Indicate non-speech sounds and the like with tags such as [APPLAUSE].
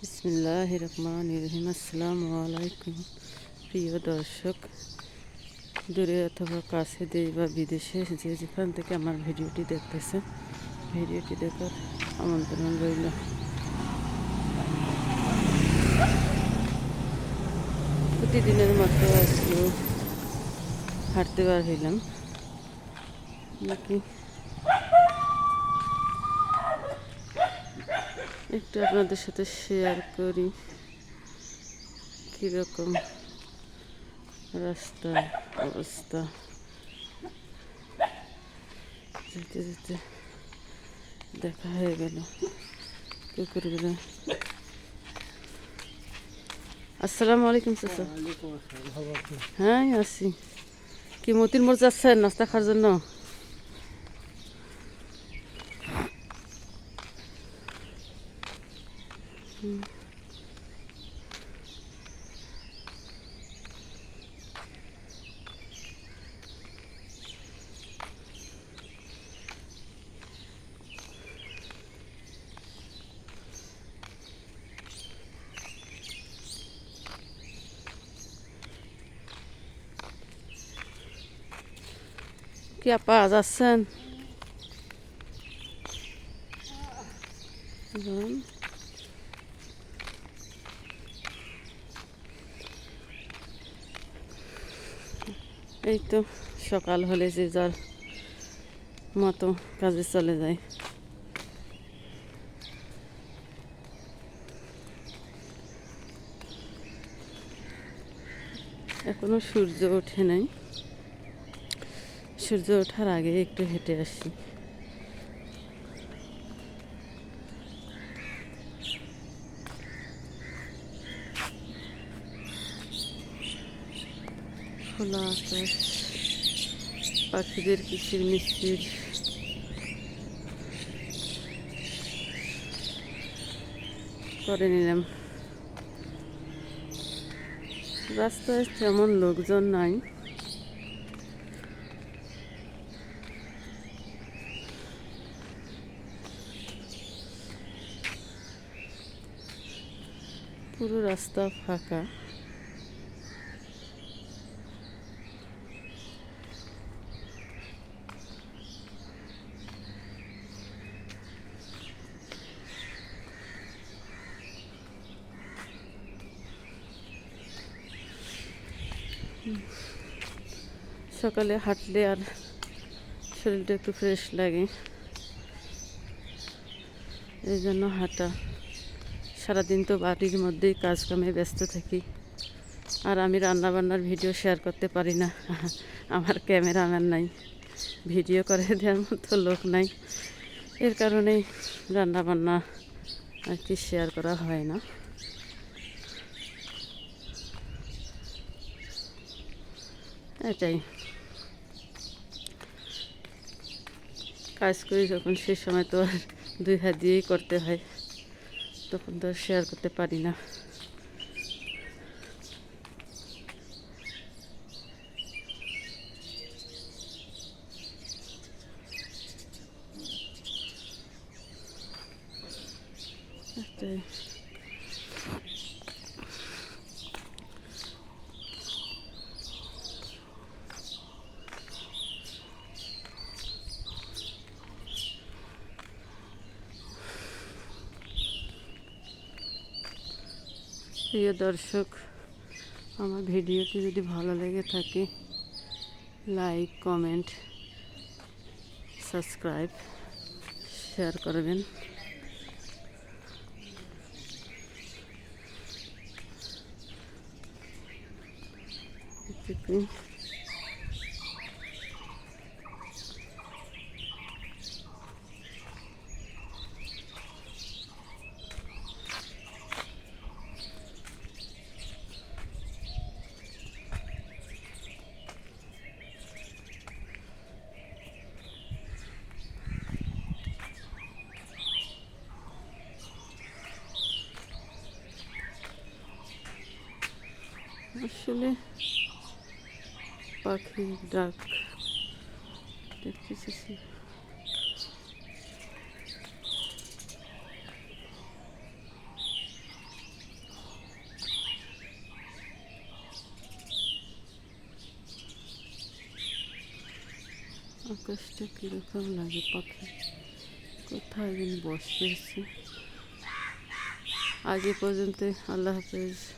বিসমিল্লাহ রহমান রহিম আসসালামু আলাইকুম প্রিয় দর্শক, দূরে অথবা কাছে দেশ বা বিদেশে যে যেখান থেকে আমার ভিডিওটি দেখতেছেন, ভিডিওটি দেখার আমন্ত্রণ রইল। প্রতিদিনের মতো আজকেও হাঁটতে বার হইলাম। নাকি একটু আপনাদের সাথে শেয়ার করি। কীরকম রাস্তার অবস্থা। যেতে যেতে দেখা হয়ে গেল কুকুরগুলো আসসালামু আলাইকুম চাচা। হ্যাঁ আছি। কি মতির মোড় যাচ্ছেন নাস্তা খাওয়ার জন্য? কি আপা যাচ্ছেন যান। এই তো সকাল হলে যে যার মতো কাজে চলে যায়। এখনও সূর্য ওঠে নাই। সূর্য ওঠার আগে একটু হেঁটে আসি। খোলা আকাশ পাখিদের কিচির মিচির করে নিলাম। রাস্তায় তেমন লোকজন নাই। পুরো রাস্তা ফাঁকা। সকালে হাঁটলে আর শরীরটা একটু ফ্রেশ লাগে। এই জন্য হাঁটা। সারাদিন তো বাড়ির মধ্যেই কাজ কামে ব্যস্ত থাকি। আর আমি রান্না বান্নার ভিডিও শেয়ার করতে পারি না। [LAUGHS] আমার ক্যামেরাম্যান নাই। ভিডিও করে দেওয়ার মতো লোক নাই। এর কারণেই রান্নাবান্না আর কি শেয়ার করা হয় না। এটাই কাজ করি যখন সে সময় তো আর দুই হাত দিয়েই করতে হয়, তখন তো শেয়ার করতে পারি না এটাই। প্রিয় দর্শক আমার ভিডিওটি যদি ভালো লেগে থাকে লাইক কমেন্ট সাবস্ক্রাইব শেয়ার করবেন এটুকুই। আসলে পাখির ডাক দেখতেছি আকাশটা কীরকম লাগে পাখি কোথায় যেন বসে আছে আজ এ পর্যন্ত আল্লাহ হাফেজ